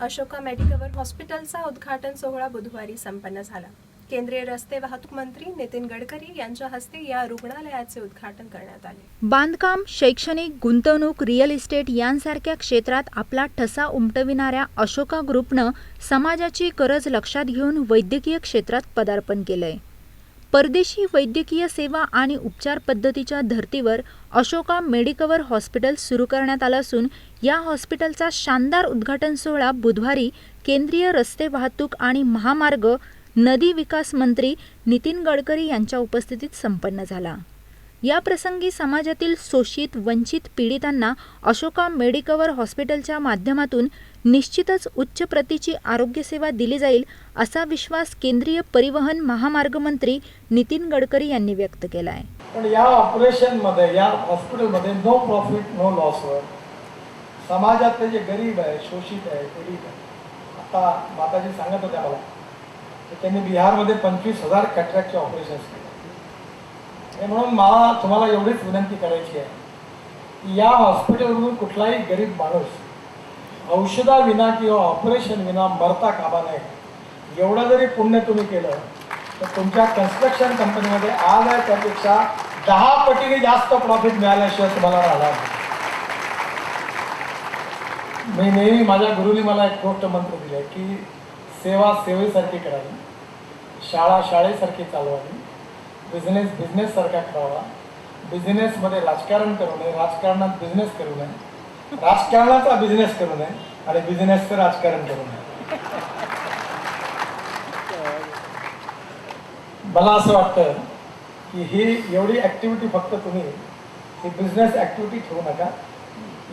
Ashoka Medicover हॉस्पिटलचा उद्घाटन सोहळा बुधवारी संपन्न झाला. केंद्रीय रस्ते वाहतूक मंत्री नितीन गडकरी यांच्या हस्ते या रुग्णालयाचे उद्घाटन करण्यात आले. बांधकाम शैक्षणिक गुंतवणूक रिअल इस्टेट यांसारख्या क्षेत्रात आपला ठसा उमटविणाऱ्या अशोका ग्रुपनं समाजाची गरज लक्षात घेऊन वैद्यकीय क्षेत्रात पदार्पण केलंय. परदेशी वैद्यकीय सेवा आणि उपचार पद्धतीच्या धर्तीवर अशोका मेडिकवर हॉस्पिटल सुरू करण्यात आलं असून या हॉस्पिटलचा शानदार उद्घाटन सोहळा बुधवारी केंद्रीय रस्ते वाहतूक आणि महामार्ग नदी विकास मंत्री नितीन गडकरी यांच्या उपस्थितीत संपन्न झाला. या प्रसंगी समाजातील शोषित वंचित पीडितांना अशोका मेडिकवर हॉस्पिटलच्या माध्यमातून निश्चितच उच्च प्रतीची आरोग्यसेवा दिली जाईल असा विश्वास केंद्रीय परिवहन महामार्ग मंत्री नितीन गडकरी यांनी व्यक्त केला आहे पण या ऑपरेशनमध्ये या हॉस्पिटलमध्ये नो प्रॉफिट नो लॉसवर समाजातले जे गरीब आहे शोषित आहे पीडित आहे आता माताजी सांगत होत्या मला त्यांनी बिहारमध्ये पंचवीस हजार कॅटरॅक्टचे ऑपरेशन्स केले. आणि म्हणून मला तुम्हाला एवढीच विनंती करायची आहे की या हॉस्पिटलमधून कुठलाही गरीब माणूस औषधाविना किंवा ऑपरेशन विना मरता कामा नये एवढं जरी पुण्य तुम्ही केलं तर तुमच्या कन्स्ट्रक्शन कंपनीमध्ये आज आहे त्यापेक्षा दहा पटीने जास्त प्रॉफिट मिळाल्याशिवाय तुम्हाला राहणार नाही. मी नेहमी माझ्या गुरुनी मला एक गोष्ट मंत्र दिले की सेवा सेवेसारखी करावी शाळा शाळेसारखी चालवावी बिझनेस बिझनेससारखा करावा बिझनेसमध्ये राजकारण करू नये. राजकारणात बिझनेस करू नये. राजकारणाचा बिझनेस करू नये आणि बिझनेसचं राजकारण करू नये. मला असं वाटतं की ही एवढी ॲक्टिव्हिटी फक्त तुम्ही ही बिझनेस ॲक्टिव्हिटी ठेवू नका.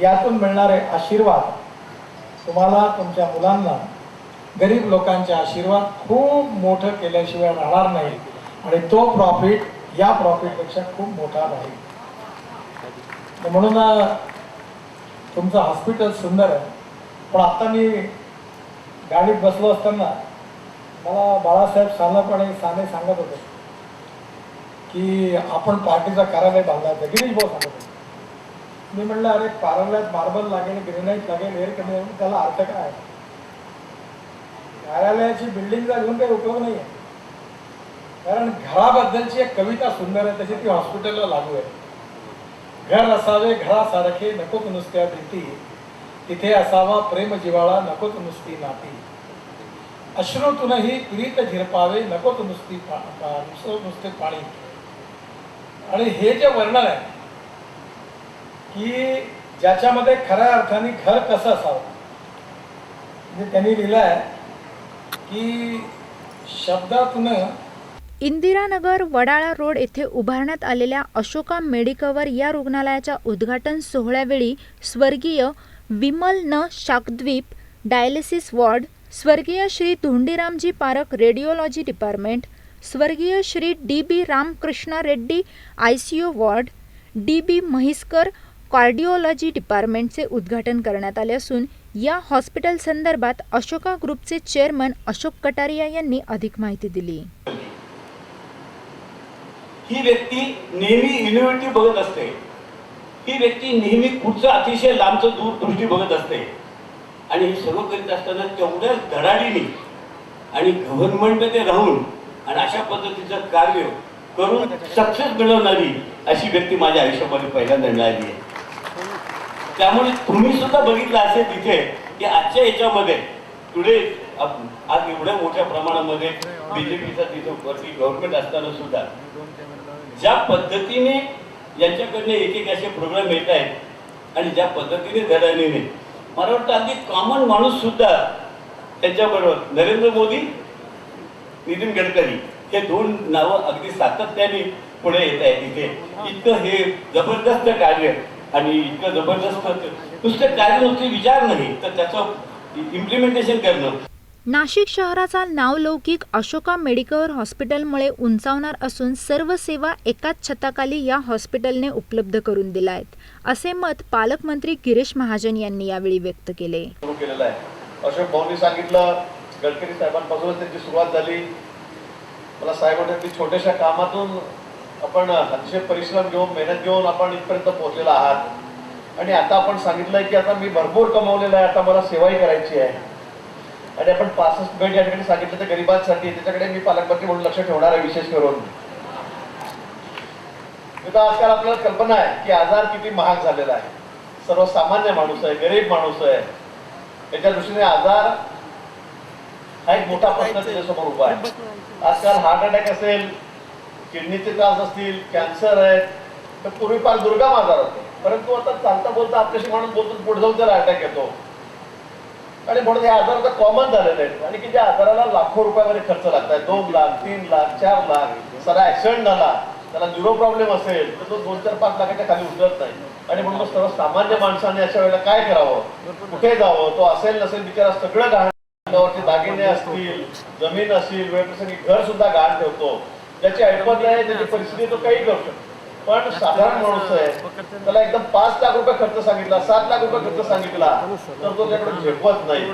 यातून मिळणारे आशीर्वाद तुम्हाला तुमच्या मुलांना गरीब लोकांचे आशीर्वाद खूप मोठं केल्याशिवाय राहणार नाही. आणि तो प्रॉफिट या प्रॉफिटपेक्षा खूप मोठा राहील म्हणून तुमचं हॉस्पिटल सुंदर आहे. पण आत्ता मी गाडीत बसलो असताना मला बाळासाहेब सालापणे साने सांगत होते की आपण पार्टीचा कार्यालय बांधायचं गिरीश भाऊ सांगत होते. मी म्हणलं अरे कार्यालयात मार्बल लागेल ग्रेनाईट लागेल एअर कंडिशन त्याला अर्थ काय आहे? कार्यालयाची बिल्डिंगचा घेऊन काही उपयोग नाही आहे कारण घराबद्दलची एक कविता सुंदर आहे तशी ती हॉस्पिटलला लागू आहे. घर असावे घरासारखे नकोत नुसत्या भीती. तिथे असावा प्रेम जिवाळा नकोत नुसती नाती. अश्रूतूनही प्रीत झिरपावे नकोत नुसती पा- नुसते पाणी. आणि हे जे वर्णन आहे की ज्याच्यामध्ये खऱ्या अर्थाने घर कसं असावं? म्हणजे त्यांनी लिहिलं आहे की शब्दातून इंदिरानगर वडाळा रोड येथे उभारण्यात आलेल्या अशोका मेडिकवर या रुग्णालयाच्या उद्घाटन सोहळ्यावेळी स्वर्गीय विमल न शाकद्वीप डायलिसिस वॉर्ड स्वर्गीय श्री धोंडीरामजी पारक रेडिओलॉजी डिपार्टमेंट स्वर्गीय Shri D B Ramakrishna Reddy I C U ward D B Mhaiskar cardiology डिपार्टमेंटचे उद्घाटन करण्यात आले असून या हॉस्पिटल संदर्भात अशोका ग्रुपचे चेअरमन अशोक कटारिया यांनी अधिक माहिती दिली. ही व्यक्ती नेहमी इनोव्हेटिव्ह बघत असते. ही व्यक्ती नेहमी कुठचं अतिशय लांबचं दूरदृष्टी बघत असते. आणि हे सर्व करीत असताना तेवढ्याच धडाडीने आणि गव्हर्नमेंटमध्ये राहून आणि अशा पद्धतीचं कार्य करून सक्सेस मिळवणारी अशी व्यक्ती माझ्या आयुष्यामध्ये पहिल्यांदा मिळाली आहे. त्यामुळे तुम्ही सुद्धा बघितलं असेल तिथे की आजच्या याच्यामध्ये टुडे आज एवढ्या मोठ्या प्रमाणामध्ये बीजेपीचा तिथे वरती गव्हर्नमेंट असताना सुद्धा ज्या पद्धतीने यांच्याकडनं एक एक असे प्रोग्राम येत आहेत आणि ज्या पद्धतीने धडाडीने मला वाटतं अगदी कॉमन माणूस सुद्धा त्यांच्याबरोबर नरेंद्र मोदी नितीन गडकरी हे दोन नावं अगदी सातत्याने पुढे येत आहेत इथे. इतकं हे जबरदस्त कार्य आणि इतकं जबरदस्त नुसतं कार्य नुसते विचार नाही तर त्याचं इम्प्लिमेंटेशन करणं. नाशिक शहराचा नावलौकिक अशोका मेडिकल हॉस्पिटलमुळे उंचावणार असून सर्व सेवा एकाच छताखाली या हॉस्पिटलने उपलब्ध करून दिल्या आहेत असे मत पालकमंत्री गिरीश महाजन यांनी यावेळी व्यक्त केले. अशोक भाऊनी सांगितलं गडकरी साहेबांपासूनच त्यांची सुरुवात झाली. मला साहेब म्हणतात छोट्याशा कामातून आपण अतिशय परिश्रम घेऊन मेहनत घेऊन आपण इथपर्यंत पोहोचलेला आहात. आणि आता आपण सांगितलंय की आता मी भरपूर कमवलेलं आहे आता मला सेवाही करायची आहे. आणि आपण पासष्ट बेड या ठिकाणी सांगितलं तर गरिबांसाठी. त्याच्याकडे मी पालकमंत्री म्हणून लक्ष ठेवणार आहे विशेष करून. आजकाल आपल्याला कल्पना आहे की आजार किती महाग झालेला आहे. सर्वसामान्य माणूस आहे गरीब माणूस आहे. त्याच्या दृष्टीने आजार हा एक मोठा प्रश्न त्याच्यासमोर उभा आहे. आजकाल हार्ट अटॅक असेल किडनीचे त्रास असतील कॅन्सर आहे तर पूर्वी फार दुर्गम आजार होते. परंतु आता चालता बोलता आपल्याशी माणूस बोलतो पुढे जाऊन त्याला अटॅक येतो. आणि म्हणून हे आजार आता कॉमन झालेले आहेत. आणि की ज्या आजाराला लाखो रुपयामध्ये खर्च लागतात दोन लाख तीन लाख चार लाख सारा ऍक्सिडेंट झाला. त्याला न्यूरो प्रॉब्लेम असेल तर तो दोन चार पाच लाखाच्या खाली उतरत नाही. आणि म्हणून सर्व सर्वसामान्य माणसाने अशा वेळेला काय करावं? कुठे जावं? तो असेल नसेल बिचारा सगळं गहाण दागिने असतील जमीन असेल वेळप्रसंगी घर सुद्धा गहाण ठेवतो. ज्याची ऐपत आहे त्याची परिस्थिती तो काही करू शकतो. पण साधारण माणूस आहे. त्याला एकदम पाच लाख रुपये खर्च सांगितला सात लाख रुपये खर्च सांगितला तर तो त्याकडे झेपवत नाही.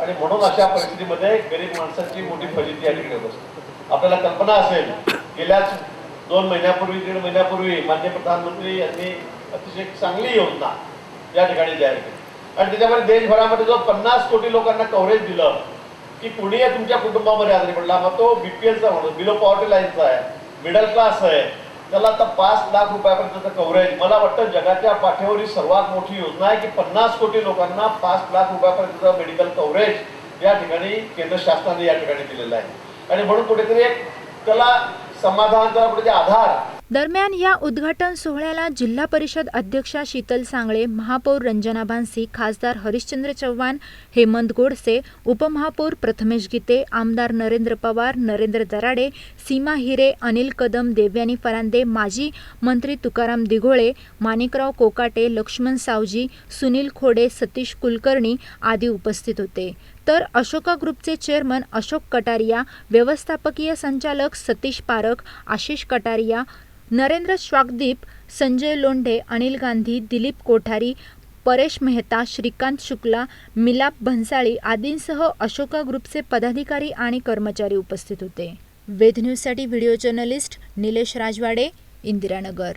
आणि म्हणून अशा परिस्थितीमध्ये गरीब माणसाची मोठी फजिती या ठिकाणी बसते. आपल्याला कल्पना असेल गेल्याच दोन महिन्यापूर्वी दीड महिन्यापूर्वी माननीय प्रधानमंत्री यांनी अतिशय चांगली योजना या ठिकाणी जाहीर केली. आणि त्याच्यामध्ये देशभरामध्ये जो पन्नास कोटी लोकांना कव्हरेज दिलं की कुणी तुमच्या कुटुंबामध्ये आजारी पडला मग तो बीपीएलचा म्हणून बिलो पॉवर्टी लाईनचा आहे मिडल क्लास आहे त्याला आता पाच लाख रुपयापर्यंतचं कव्हरेज मला वाटतं जगाच्या पाठीवरील सर्वात मोठी योजना आहे की पन्नास कोटी लोकांना पाच लाख रुपयापर्यंतचं मेडिकल कव्हरेज या ठिकाणी केंद्र शासनाने या ठिकाणी दिलेलं आहे. आणि म्हणून कुठेतरी एक त्याला समाधान त्याला कुठेतरी आधार दरम्यान या उद्घाटन सोहळ्याला जिल्हा परिषद अध्यक्षा शीतल सांगळे महापौर रंजना भानसी खासदार हरिश्चंद्र चव्हाण हेमंत गोडसे उपमहापौर प्रथमेश गीते आमदार नरेंद्र पवार नरेंद्र दराडे सीमा हिरे अनिल कदम देवयानी फरांदे माजी मंत्री तुकाराम दिघोळे माणिकराव कोकाटे लक्ष्मण सावजी सुनील खोडे सतीश कुलकर्णी आदी उपस्थित होते. तर अशोका ग्रुपचे चेअरमन अशोक कटारिया व्यवस्थापकीय संचालक सतीश पारख आशिष कटारिया नरेंद्र श्वागदीप संजय लोंढे अनिल गांधी दिलीप कोठारी परेश मेहता श्रीकांत शुक्ला मिलाप भन्साळी आदींसह अशोका ग्रुपचे पदाधिकारी आणि कर्मचारी उपस्थित होते. वेध न्यूजसाठी व्हिडिओ जर्नलिस्ट निलेश राजवाडे इंदिरानगर.